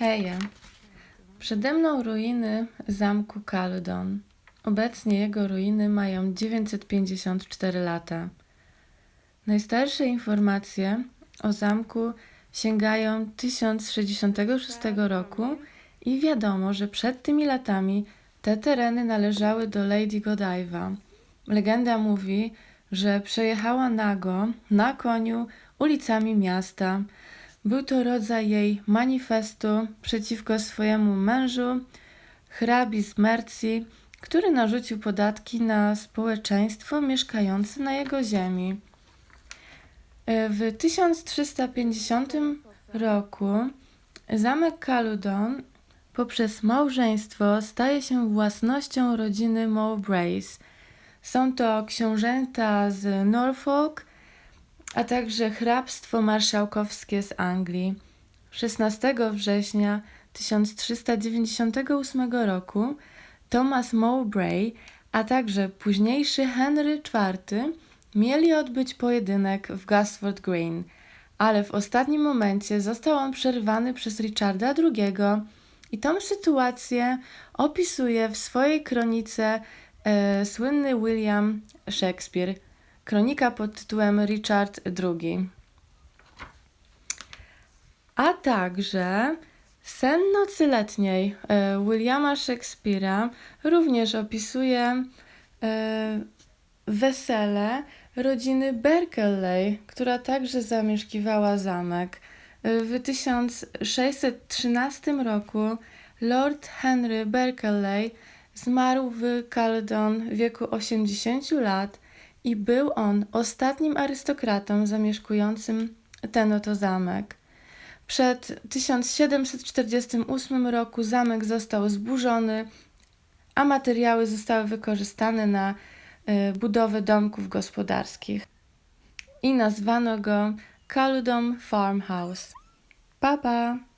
Heja. Przede mną ruiny zamku Caledon. Obecnie jego ruiny mają 954 lata. Najstarsze informacje o zamku sięgają 1066 roku i wiadomo, że przed tymi latami te tereny należały do Lady Godiva. Legenda mówi, że przejechała nago na koniu ulicami miasta. Był to rodzaj jej manifestu przeciwko swojemu mężu, hrabi z Mercji, który narzucił podatki na społeczeństwo mieszkające na jego ziemi. W 1350 roku zamek Caledon poprzez małżeństwo staje się własnością rodziny Mowbrays. Są to książęta z Norfolk, a także hrabstwo marszałkowskie z Anglii. 16 września 1398 roku Thomas Mowbray, a także późniejszy Henry IV mieli odbyć pojedynek w Gosford Green, ale w ostatnim momencie został on przerwany przez Richarda II i tą sytuację opisuje w swojej kronice e, słynny William Shakespeare. Kronika pod tytułem Richard II. A także Sen nocy letniej e, Williama Shakespeare'a również opisuje e, wesele rodziny Berkeley, która także zamieszkiwała zamek. E, W 1613 roku Lord Henry Berkeley zmarł w Caledon w wieku 80 lat i był on ostatnim arystokratą zamieszkującym ten oto zamek. Przed 1748 roku zamek został zburzony, a materiały zostały wykorzystane na e, budowę domków gospodarskich i nazwano go Caludon Farmhouse. Pa, pa!